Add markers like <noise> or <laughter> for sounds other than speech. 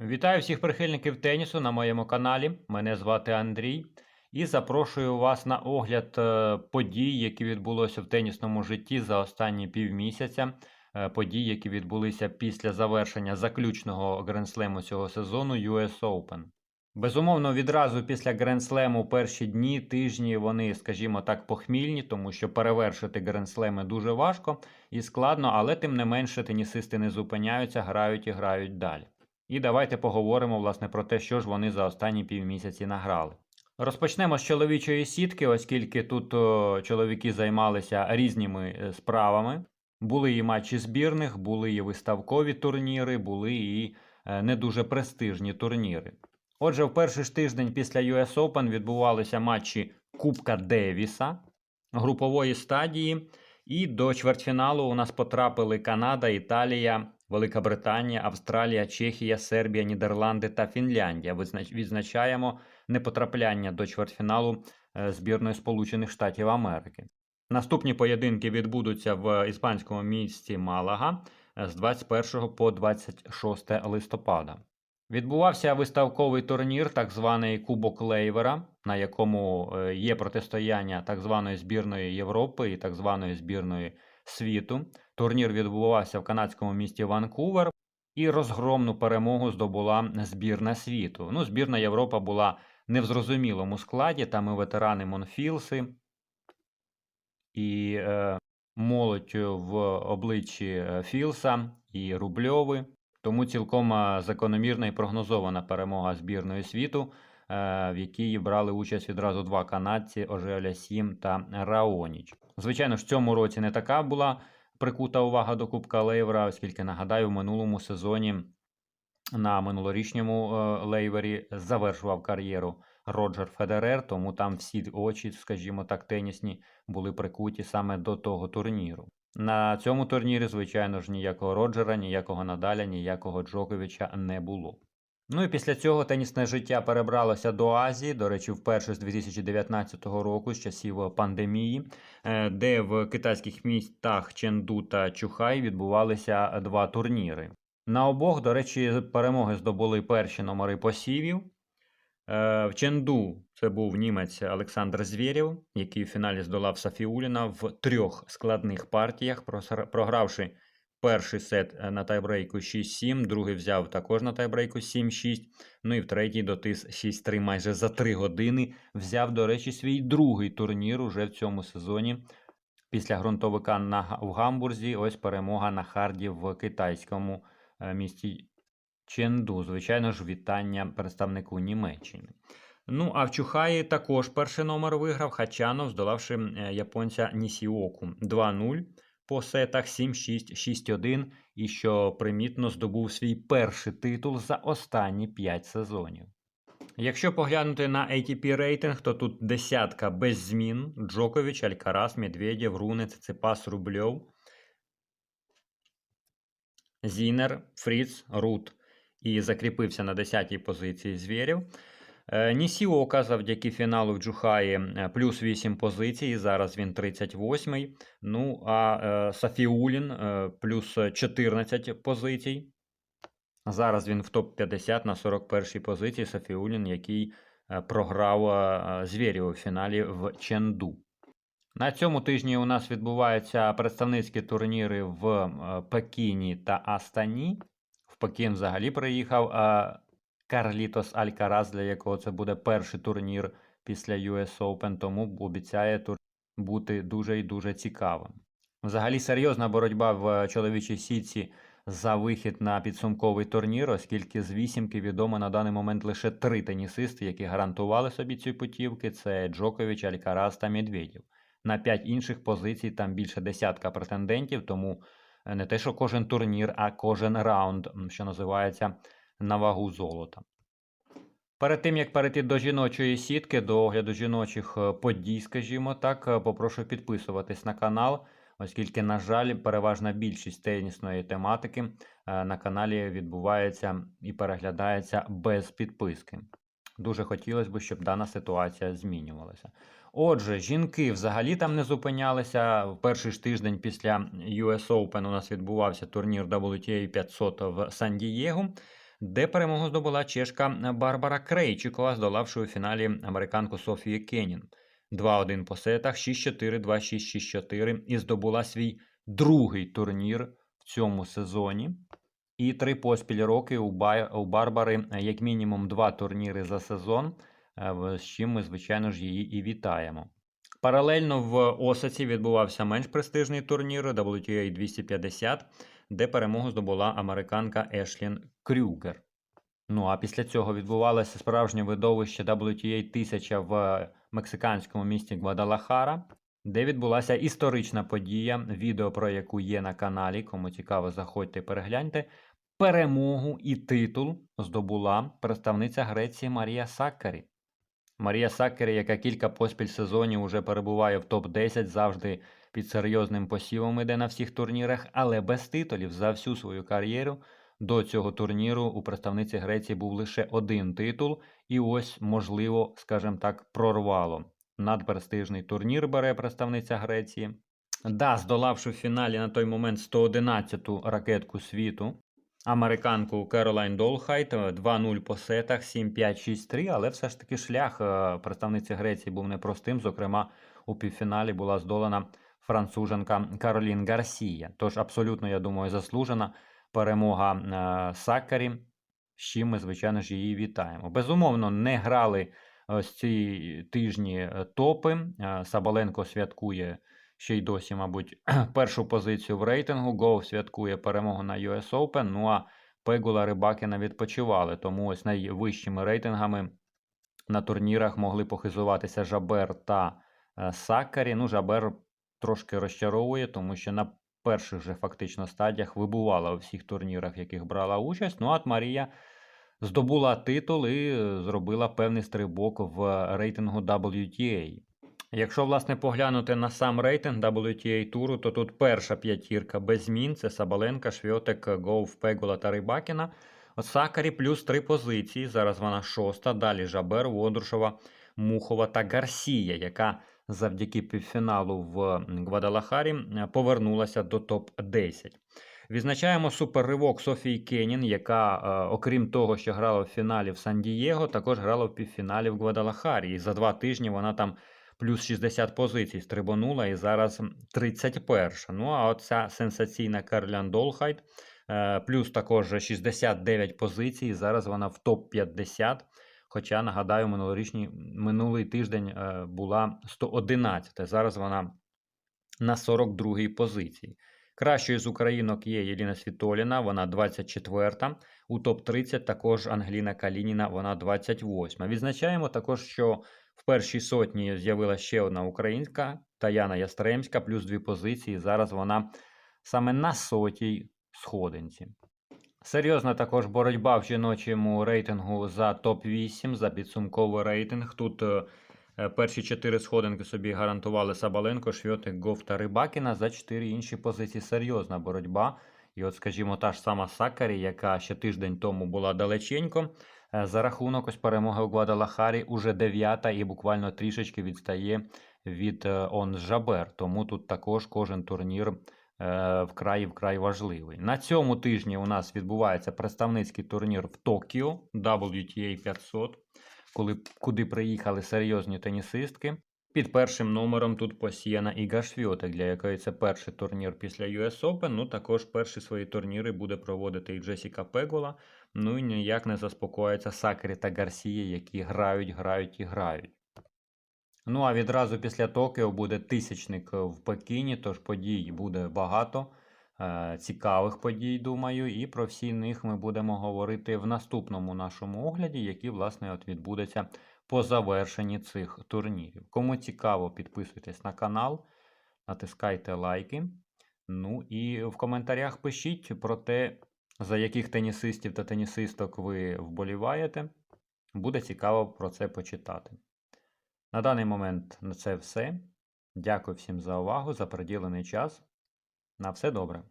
Вітаю всіх прихильників тенісу на моєму каналі. Мене звати Андрій і запрошую вас на огляд е, подій, які відбулося в тенісному житті за останні півмісяця. Е, Подій, які відбулися після завершення заключного гренслему цього сезону US Open. Безумовно, відразу після гренслему перші дні, тижні вони, скажімо так, похмільні, тому що перевершити гренслеми дуже важко і складно, але тим не менше тенісисти не зупиняються, грають і грають далі. І давайте поговоримо власне про те, що ж вони за останні півмісяці награли. Розпочнемо з чоловічої сітки, оскільки тут о, чоловіки займалися різними е, справами. Були і матчі збірних, були і виставкові турніри, були і е, не дуже престижні турніри. Отже, в перший ж тиждень після US Open відбувалися матчі Кубка Девіса групової стадії, і до чвертьфіналу у нас потрапили Канада, Італія, Велика Британія, Австралія, Чехія, Сербія, Нідерланди та Фінляндія. Відзначаємо непотрапляння до чвертьфіналу е, збірної Сполучених Штатів Америки. Наступні поєдинки відбудуться в іспанському місті Малага е, з 21 по 26 листопада. Відбувався виставковий турнір, так званий Кубок Лейвера, на якому е, є протистояння так званої збірної Європи і так званої збірної світу. Турнір відбувався в канадському місті Ванкувер, і розгромну перемогу здобула збірна світу. Ну, збірна Європа була не в зрозумілому складі. Там і ветерани Монфілси, і е, молодь в обличчі е, Філса, і Рубльови. Тому цілком е, закономірна і прогнозована перемога збірної світу, в якій брали участь відразу два канадці Ожеля Сім та Раоніч. Звичайно ж, в цьому році не така була прикута увага до Кубка Лейвера, оскільки нагадаю, в минулому сезоні на минулорічньому е, лейвері завершував кар'єру Роджер Федерер, тому там всі очі, скажімо так, тенісні були прикуті саме до того турніру. На цьому турнірі, звичайно ж, ніякого Роджера, ніякого Надаля, ніякого Джоковича не було. Ну і після цього тенісне життя перебралося до Азії, до речі, вперше з 2019 року, з часів пандемії, е, де в китайських містах Ченду та Чухай відбувалися два турніри. На обох, до речі, перемоги здобули перші номери посівів. Е, В Ченду це був німець Олександр Звєрєв, який в фіналі здолав Сафіуліна в трьох складних партіях, програвши перший сет е, на тайбрейку 6-7, другий взяв також на тайбрейку 7-6, ну і в третій дотис 6-3 майже за 3 години. Взяв, до речі, свій другий турнір уже в цьому сезоні. Після ґрунтовика на, в Гамбурзі, ось перемога на харді в китайському е, місті Ченду. Звичайно ж, вітання представнику Німеччини. Ну, а в Чухаї також перший номер виграв Хачанов, здолавши е, японця Нісіоку 2-0 по сетах 7-6, 6-1 і, що примітно, здобув свій перший титул за останні 5 сезонів. Якщо поглянути на ATP рейтинг, то тут десятка без змін: Джокович, Алькарас, Медведєв, Руне, Циципас, Рубльов, Зінер, Фріц, Рут і закріпився на 10-й позиції Звєрєв. Е, Нісіока завдяки фіналу в Джухаї е, плюс 8 позицій, зараз він 38-й. Ну а е, Сафіулін плюс 14 позицій. Зараз він в топ-50 на 41-й позиції. Сафіулін, який програв Звєрєву в фіналі в Ченду. На цьому тижні у нас відбуваються представницькі турніри в Пекіні та Астані. В Пекін взагалі приїхав Карлітос Алькарас, для якого це буде перший турнір після US Open, тому обіцяє тур бути дуже і дуже цікавим. Взагалі серйозна боротьба в чоловічій сітці за вихід на підсумковий турнір, оскільки з вісімки відомо на даний момент лише три тенісисти, які гарантували собі ці путівки: це Джокович, Алькарас та Медведєв. На п'ять інших позицій там більше десятка претендентів, тому е, не те, що кожен турнір, а кожен раунд, що називається, на вагу золота. Перед тим як перейти до жіночої сітки, до огляду жіночих е, подій, скажімо так, е, попрошу підписуватись на канал, оскільки, на жаль, переважна більшість тенісної тематики е, на каналі відбувається і переглядається без підписки. Дуже хотілося б, щоб дана ситуація змінювалася. Отже, жінки взагалі там не зупинялися. В перший ж тиждень після US Open у нас відбувався турнір WTA 500 в Сан-Дієго. Де перемогу здобула чешка Барбара Крейчикова, здолавши у фіналі американку Софію Кенін. 2-1 по сетах, 6-4, 2-6, 6-4 і здобула свій другий турнір в цьому сезоні. І три поспіль роки у, Барбари як мінімум два турніри за сезон, е, з чим ми, звичайно ж, її і вітаємо. Паралельно в Осаці відбувався менш престижний турнір WTA 250, де перемогу здобула американка Ешлін Крюгер. Ну а після цього відбувалося справжнє видовище WTA 1000 в мексиканському місті Гвадалахара, де відбулася історична подія, відео про яку є на каналі. Кому цікаво, заходьте перегляньте. Перемогу і титул здобула представниця Греції Марія Саккарі. Марія Саккарі, яка кілька поспіль сезонів уже перебуває в топ-10, завжди під серйозним посівом іде на всіх турнірах, але без титулів за всю свою кар'єру до цього турніру у представниці Греції був лише один титул, і ось, можливо, скажімо так, прорвало. Надпрестижний турнір бере представниця Греції. Да, здолавши в фіналі на той момент 111-ту ракетку світу, американку Керолайн Долхайт е, 2-0 по сетах, 7-5, 6-3, але все ж таки шлях е, представниці Греції був непростим. Зокрема, у півфіналі була здолана француженка Каролін Гарсія. Тож абсолютно, я думаю, заслужена перемога е, Саккарі, з чим ми, звичайно ж, її вітаємо. Безумовно, не грали ось ці тижні е, топи. Е, Сабаленко святкує ще й досі, мабуть, <clears throat> першу позицію в рейтингу. Гоу святкує перемогу на US Open. Ну а Пегула Рибакіна відпочивали. Тому ось найвищими рейтингами на турнірах могли похизуватися Жабер та е, Саккарі. Ну, Жабер трошки розчаровує, тому що на перших же фактично стадіях вибувала у всіх турнірах, в яких брала участь. Ну, от Марія здобула титул і е, зробила певний стрибок в рейтингу WTA. Якщо, власне, поглянути на сам рейтинг WTA туру, то тут перша п'ятірка без змін це Сабаленка, Швьотек, Гоуф, Пегула та Рибакіна. Сакарі плюс три позиції. Зараз вона шоста. Далі Жабер, Водрушова, Мухова та Гарсія, яка завдяки півфіналу в Гвадалахарі е, повернулася до топ-10. Відзначаємо суперривок Софії Кенін, яка, е, окрім того, що грала в фіналі в Сан-Дієго, також грала в півфіналі в Гвадалахарі. І за два тижні вона там плюс 60 позицій стрибанула і зараз 31. Ну а оця сенсаційна Карліан Долхайт, е, плюс також 69 позицій. Зараз вона в топ-50. Хоча, нагадаю, минулорічний, минулий тиждень е, була 111. Зараз вона на 42-й позиції. Кращою з українок є Єліна Світоліна, вона 24-та. У топ-30 також Ангеліна Калініна, вона 28. Відзначаємо також, що в першій сотні з'явилася ще одна українська Таяна Ястремська, плюс дві позиції. Зараз вона саме на сотій сходинці. Серйозна також боротьба в жіночому рейтингу за топ-8, за підсумковий рейтинг. Тут е, е, перші чотири сходинки собі гарантували Сабаленко, Швьотик, Гов та Рибакіна. За чотири інші позиції серйозна боротьба. І от, скажімо, та ж сама Сакарі, яка ще тиждень тому була далеченько, е, за рахунок ось перемоги у Гвадалахарі уже дев'ята і буквально трішечки відстає від Он Жабер. Тому тут також кожен турнір вкрай вкрай важливий. На цьому тижні у нас відбувається представницький турнір в Токіо WTA 500, коли, куди приїхали серйозні тенісистки. Під першим номером тут посіяна Іга Швьотек, для якої це перший турнір після US Open. Ну також перші свої турніри буде проводити і Джесіка Пегола. Ну і ніяк не заспокоїться Сакрі та Гарсія, які грають, грають і грають. Ну а відразу після Токіо буде тисячник в Пекіні, тож подій буде багато. е, Цікавих подій, думаю, і про всі них ми будемо говорити в наступному нашому огляді, який, власне, от відбудеться по завершенні цих турнірів. Кому цікаво, підписуйтесь на канал, натискайте лайки. Ну і в коментарях пишіть про те, за яких тенісистів та тенісисток ви вболіваєте. Буде цікаво про це почитати. На даний момент на це все. Дякую всім за увагу, за приділений час. На все добре.